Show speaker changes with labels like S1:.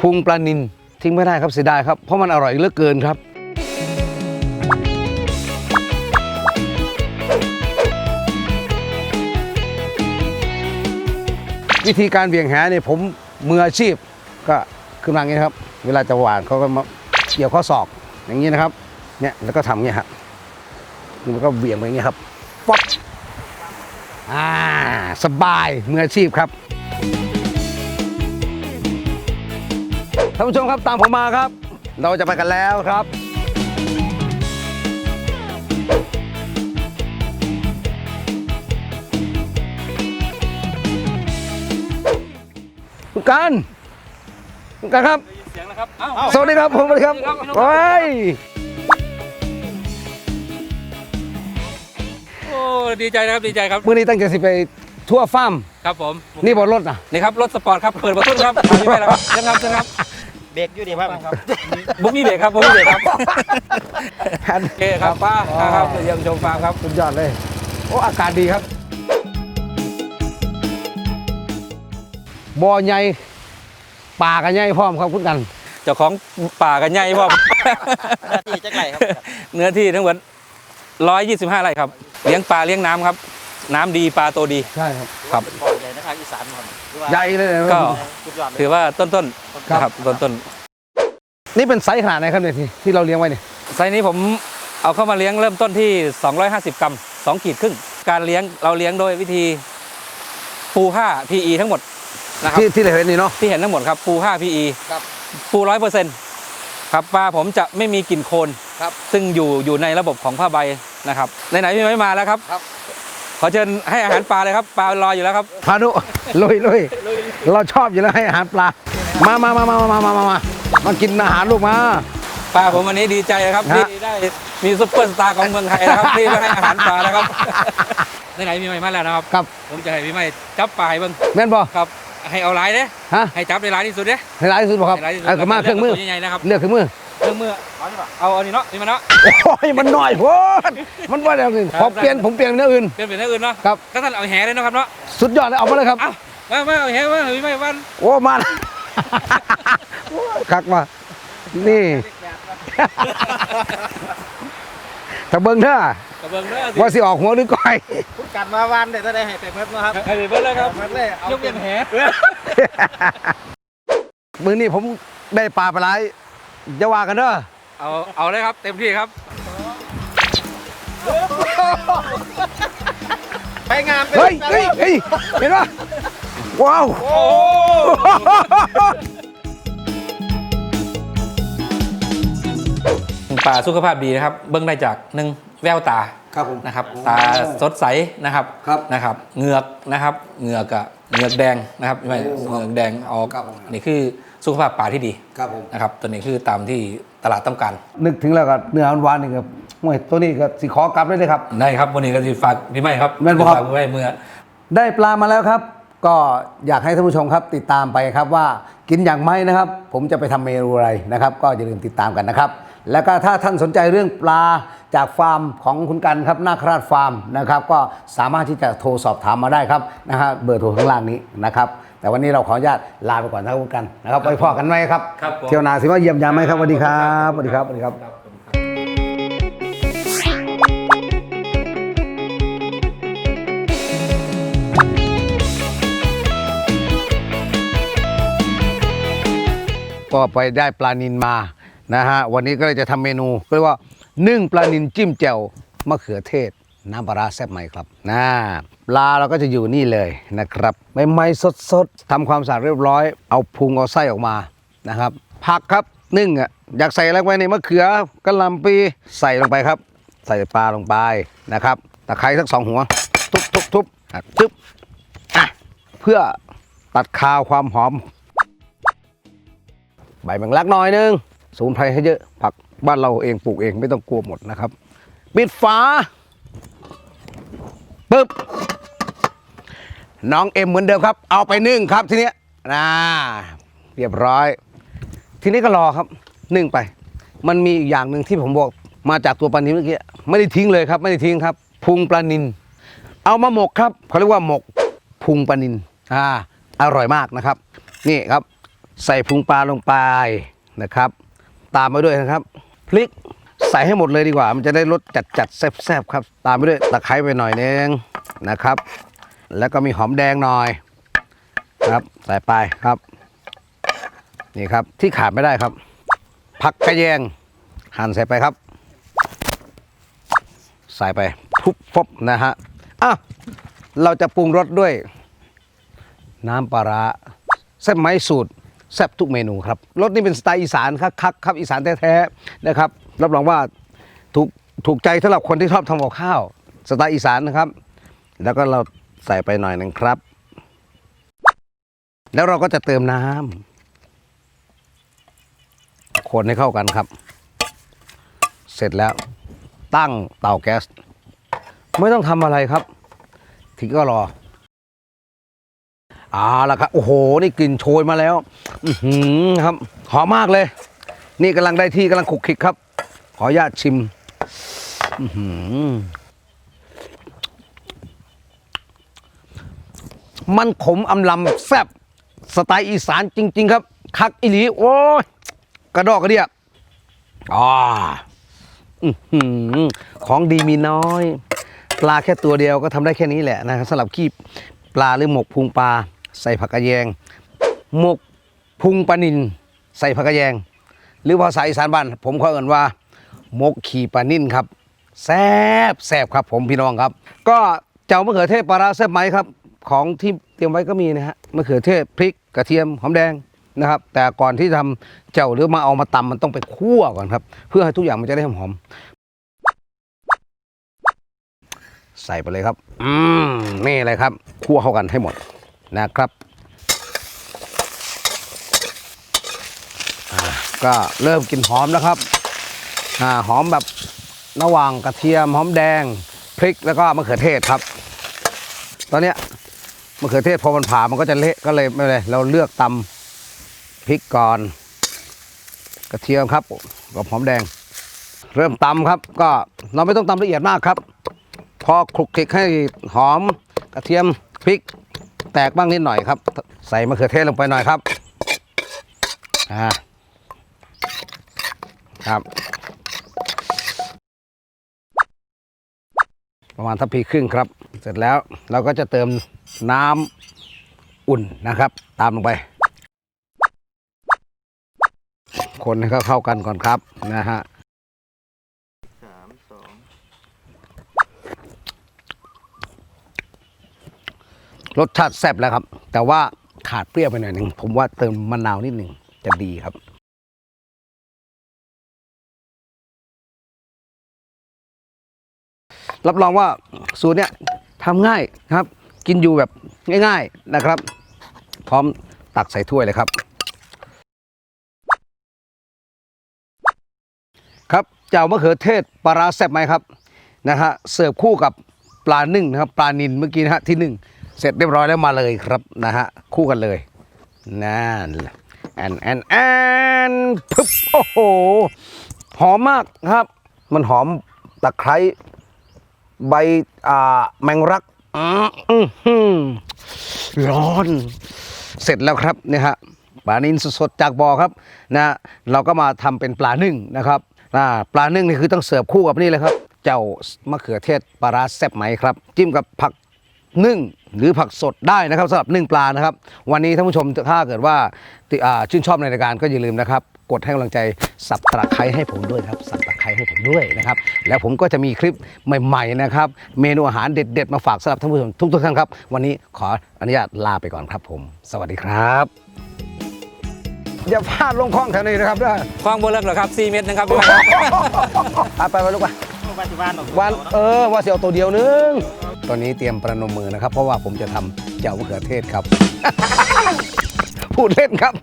S1: พุงปลานินทิ้งไม่ได้ครับเสียดายครับ เพราะมันอร่อยเหลือเกินครับ วิธีการเบี่ยงแหเนี่ยผมมืออาชีพก็ขึ้นมาอย่างนี้ครับ เวลาจะหวานเขาก็มาเกี่ยวข้อศอกอย่างนี้นะครับเนี่ยแล้วก็ทำอย่างนี้ครับมันก็เบี่ยงไปอย่างนี้ครับป๊อกอ่าสบายมืออาชีพครับ ท่านผู้ชมครับตามผมมาครับ เราจะไปกันแล้วครับคุณการคุณการครับ
S2: เสียงนะครับอ้าว
S1: สวัสดีครับผมสวัสดีครับ
S2: สวัสดีครับพี่น้อง
S1: โอ้ย
S2: โอ้ดีใจนะครับดีใจครับ
S1: เมื่อนี้ตั้งใจสิไปทั่วฟาร์ม
S2: ครับผม
S1: นี่บนรถนะ
S2: นี่ครับรถสปอร์ตครับเปิดประตูครับทำยังไงล่ะครับเชิญครับเชิญครับ
S3: เบรกอยู่ดีครับครับ
S2: บุ้มีเบรกครับบุ้มีเบรกครับโอเคครับป้าครับเยี่ยมชมฟาร์มครับ
S1: สุดยอดเลย โอ้อากาศดีครับบ่อใหญ่ป่ากันใหญ่พร้อมครับคุณกัน
S2: เจ้าของป่ากันใหญ่พ่อ
S3: หน้าที่จะไกลครับ
S2: เนื้อที่ทั้งหมด125ไร่ครับ เลี้ยงปลาเลี้ยงน้ำครับ น้ำดีปลาโตดี
S1: ใช่ครับ
S2: ครับ
S3: เป็นบ่อใหญ่นะครับอีสานครับหรือว่า
S1: ใหญ่เลยนะ
S2: ก็
S3: สุดยอดเลย
S2: ถือว่าต้นๆนะครับต้น
S1: นี่เป็นไซส์ขนาดไหนครับเนี่ยที่ที่เราเลี้ยงไว้เนี่ย
S2: ๆไซส์นี้ผมเอาเข้ามาเลี้ยงเริ่มต้นที่ 250 กรัม2ขีดครึ่งการเลี้ยงเราเลี้ยงโดยวิธีปูผ้า PE ทั้งหมดนะครับ
S1: ที่ที่เราเห็นนี่เนาะ
S2: ที่เห็นทั้งหมดครับปู5 PE
S1: ครับ
S2: ปูร้อยเปอร์เซ็นต์ครับปลาผมจะไม่มีกลิ่นโคลน
S1: ครับ
S2: ซึ่งอยู่อยู่ในระบบของผ้าใบนะครับไหนๆพี่ไม่มาแล้วครับ
S1: ครับ
S2: ขอเชิญให้อาหารปลาเลยครับ ปลารออยู่แล้วครับ
S1: พานุลุยลุยเราชอบอยู่แล้วให้อาหารปลา มามามามามามามามามากินอาหารลูกมา
S2: ปลาผมวันนี้ดีใจนะครับ
S1: ฮะ
S2: ที่ได้มีซุปเปอร์สตาร์ของเมืองไทยนะครับ ที่ได้ให้อาหารปลานะครับ ไหนๆพี่ไม่มาแล้วนะครับ
S1: ครับ
S2: ผมจะให้พี่ไม่จับปลาให้เบิ่ง
S1: แม่นบ่
S2: ครับ ให้เอาหลายเด้
S1: ฮะ
S2: ให้จับได้หลายที่สุดเด้
S1: ให้ร้ายที่สุดบ่ครับ
S2: ให้หลายที่สุด
S1: เอากระมาเครื่องมือ
S2: ตัวใหญ่ๆนะครับ
S1: เลือกเครื่องมือ
S2: เครื่องมือเอาอันนี้เนาะนี่มาเนาะ
S1: โอ้ยมันหน่อยโพดมันว่าอย่างอื่น
S2: ครับ
S1: ผมเปลี่ยนผมเปลี่ยนเป็นอย่างอื่น
S2: เป็นเป็นอย่างอื่นเนาะ
S1: ครับ
S2: ก็ท่านเอาแหเลยเนาะครับเนาะ
S1: สุดยอดเลยเอามาเลยครับ
S2: เอ้ามามาเอาแหมาพี่ไม่วัน
S1: โอ้มาโอ้ยคักมานี่ถ้าเบิ่งเถอะ
S2: กระเบื้องเด้อสิ
S1: ว่าสิออกหัวหรือก้อย
S3: พูดกันมาวันเดี๋ยวจะได้ให้ไปเพิ่มนะครับ
S2: ให้ไปเบิ้ลเลยครับ
S3: เพิ่มเลยเอา
S2: ยกเว้นแห
S1: มือนี้ผมได้ปลาไปหลายจะว่ากันเด้อ
S2: เอาเอาเลยครับ เต็มที่ครับ
S3: ไปงานไป
S1: เฮ้ยเฮ้ยเฮ้ยเห็นปะว้าว
S2: โอ้ป่าสุขภาพดีนะครับ เบิ้งได้จากหนึ่งแววตา
S1: ครับผม
S2: นะครับ ตาสดใสนะครับ
S1: ครับ
S2: นะครับเหงือกนะครับเหงือกอะเหงือกแดงนะครับไม่
S1: โอ้
S2: เหงือกแดงออก
S1: ครับผม
S2: นี่คือ สุขภาพป่าที่ดี
S1: ครับผม
S2: นะครับตัวนี้คือตามที่ตลาดต้องการ
S1: นึกถึงแล้วก็เนื้อหวานๆนี่ครับโอ้ยตัวนี้ก็สิขอกลับได้เลยครับ
S2: ได้ครับวันนี้ก็จะฝากพี่ไม่ครับ
S1: แม่นบ่ครับ
S2: ฝากพี่ไม่เมื่อ
S1: ได้ปลามาแล้วครับ ก็อยากให้ท่านผู้ชมครับ ติดตามไปครับว่ากินอย่างไรนะครับ ผมจะไปทำเมนูอะไรนะครับ ก็อย่าลืมติดตามกันนะครับ แล้วก็ถ้าท่านสนใจเรื่องปลาจากฟาร์มของคุณกันครับนาคราชฟาร์มนะครับ ก็สามารถที่จะโทรสอบถามมาได้ครับนะฮะเบอร์โทรข้างล่างนี้นะครับ แต่วันนี้เราขออนุญาตลาไปก่อนนะครับคุณกันนะครับไปพอกันไหมครับ
S2: ครับผม
S1: เที่ยวหนาสิว่าเยี่ยมยามไหมครับสวัสดีครับสวัสดีครับสวัสดีครับก็ไปได้ปลานินมานะฮะวันนี้ก็เลยจะทำเมนูเรียกว่านึ่งปลานินจิ้มแจ่วมะเขือเทศ น้ำปลาร้าแซ่บใหม่ครับนะปลาเราก็จะอยู่นี่เลยนะครับใหม่ๆสดๆทำความสะอาดเรียบร้อย เอาพุงเอาไส้ออกมานะครับ ผักครับนึ่งอะอยากใส่อะไรไว้ในมะเขือกะหล่ำปีใส่ลงไปครับ ใส่ปลาลงไปนะครับตะไคร้สักสองหัว ทุบทุบทุบอะจึ๊บอะเพื่อตัดคาวความหอม ใบแมงลักหน่อยนึงสมุนไพรให้เยอะผักบ้านเราเองปลูกเองไม่ต้องกลัวหมดนะครับ ปิดฝา ปึ๊บน้องเอ็มเหมือนเดิมครับ เอาไปนึ่งครับทีเนี้ยนะเรียบร้อย ทีนี้ก็รอครับนึ่งไป มันมีอีกอย่างหนึ่งที่ผมบอกมาจากตัวปลานินเมื่อกี้ไม่ได้ทิ้งเลยครับ ไม่ได้ทิ้งครับ พุงปลานิน เอามาหมกครับเขาเรียกว่าหมกพุงปลานินอ่าอร่อยมากนะครับ นี่ครับ ใส่พุงปลาลงไปนะครับ ตามมาด้วยนะครับพริก ใส่ให้หมดเลยดีกว่า มันจะได้รสจัดจัดๆแซ่บๆครับ ตามไปด้วยตะไคร้ไปหน่อยนึงนะครับ แล้วก็มีหอมแดงหน่อยครับใส่ไปครับ นี่ครับที่ขาดไม่ได้ครับ ผักกระแยงหั่นใส่ไปครับ ใส่ไปทุบฟบนะฮะอะเราจะปรุงรสด้วย น้ำปลาร้าแซ่บไหมสูตรแซ่บทุกเมนูครับรสนี่เป็นสไตล์อีสานครับครับครับอีสานแท้ๆนะครับ รับรองว่าถูกถูกใจสำหรับคนที่ชอบทำกับข้าวสไตล์อีสานนะครับ แล้วก็เราใส่ไปหน่อยหนึ่งครับ แล้วเราก็จะเติมน้ำคนให้เข้ากันครับ เสร็จแล้วตั้งเตาแก๊ส ไม่ต้องทำอะไรครับทีก็รอเอาละครับ โอ้โห นี่กลิ่นโชยมาแล้ว อือหือครับ หอมมากเลย นี่กำลังได้ที่กำลังขุกขิกครับ ขออนุญาตชิมมันขมอำลำแซ่บสไตล์อีสานจริง ๆ ครับ คักอีหลี โอ้ย กระดอกกระเดียอ่าอื้อของดีมีน้อย ปลาแค่ตัวเดียวก็ทำได้แค่นี้แหละนะครับสำหรับคีบปลาหรือหมกพุงปลา ใส่ผักกระแยง หมกพุงปลานิน ใส่ผักกระแยง หรือภาษาอีสานบ้าน ผมขาเอ่นว่า มกขี่ปลานินครับแซบแซบครับผมพี่น้องครับ ก็เจ้ามะเขือเทศปลาร้าแซบไหมครับ ของที่เตรียมไว้ก็มีนะฮะมะเขือเทศพริกกระเทียมหอมแดงนะครับ แต่ก่อนที่ทำเจ้าหรือมาเอามาตำมันต้องไปคั่วก่อนครับ เพื่อให้ทุกอย่างมันจะได้หอมๆใส่ไปเลยครับ อืมนี่เลยครับ คั่วเข้ากันให้หมดนะครับก็เริ่มกลินหอมนะครับ อ่าหอมแบบระหว่างกระเทียมหอมแดงพริกแล้วก็มะเขือเทศครับ ตอนเนี้ยมะเขือเทศพอมันผ่ามันก็จะเละก็เลยไม่เป็นไรเราเลือกตำพริกก่อน กระเทียมครับกับหอมแดง เริ่มตำครับ ก็เราไม่ต้องตำละเอียดมากครับ พอคลุกคลิกให้หอมกระเทียมพริกแตกบ้างนิดหน่อยครับ ใส่มะเขือเทศลงไปหน่อยครับอ่าครับ ประมาณทัพพีครึ่งครับ เสร็จแล้วเราก็จะเติมน้ำอุ่นนะครับ ตามลงไป คนให้เข้าเข้ากันก่อนครับนะฮะ
S3: สามสอง
S1: รสชาติแซ่บแล้วครับ แต่ว่าขาดเปรี้ยวไปหน่อยหนึ่งผมว่าเติมมะนาวนิดหนึ่งจะดีครับ รับรองว่าสูตรเนี้ยทำง่ายครับ กินอยู่แบบง่าย ๆนะครับ พร้อมตักใส่ถ้วยเลยครับ ครับเจ้ามะเขือเทศปลาร้าแซ่บไหมครับนะฮะเสิร์ฟคู่กับปลานึ่งนะครับปลานินเมื่อกี้นะฮะที่นึ่งเสร็จเรียบร้อยแล้วมาเลยครับนะฮะคู่กันเลยนั่นแหละแอนแอนแอนปึ๊บโอ้โหหอมมากครับ มันหอมตะไคร้ ใบอ่าแมงรักอืมอื้อหือร้อน เสร็จแล้วครับเนี่ยฮะปลานินสดๆจากบ่อครับนะเราก็มาทำเป็นปลานึ่งนะครับอ่าปลานึ่งนี่คือต้องเสิร์ฟคู่กับนี่เลยครับ เจ้ามะเขือเทศปลาร้าแซ่บไหมครับ จิ้มกับผักนึ่งหรือผักสดได้นะครับสำหรับนึ่งปลานะครับ วันนี้ท่านผู้ชมถ้าเกิดว่าติอ่าชื่นชอบในรายการก็อย่าลืมนะครับ กดให้กำลังใจสับตะไคร้ให้ผมด้วยครับสับตะ ไคร้ให้ผมด้วยนะครับ แล้วผมก็จะมีคลิปใหม่ๆนะครับ เมนูอาหารเด็ด ๆ มาฝากสำหรับท่านผู้ชมทุกๆท่านครับ วันนี้ขออนุญาตลาไปก่อนครับผม สวัสดีครับ อย่าพลาดลงคลองแถวนี้นะครับด้วย
S2: ความบนเลิกเหรอครับ4เมตรนะครับพี่น้องครับ
S1: อะไปไปลูกไป
S3: ปัจจุบันหรอก
S1: วันเออว่าเสียวตัวเดียวนึง ตอนนี้เตรียมประนมมือนะครับ เพราะว่าผมจะทำเจ้ามะเขือเทศครับ พูดเล่นครับ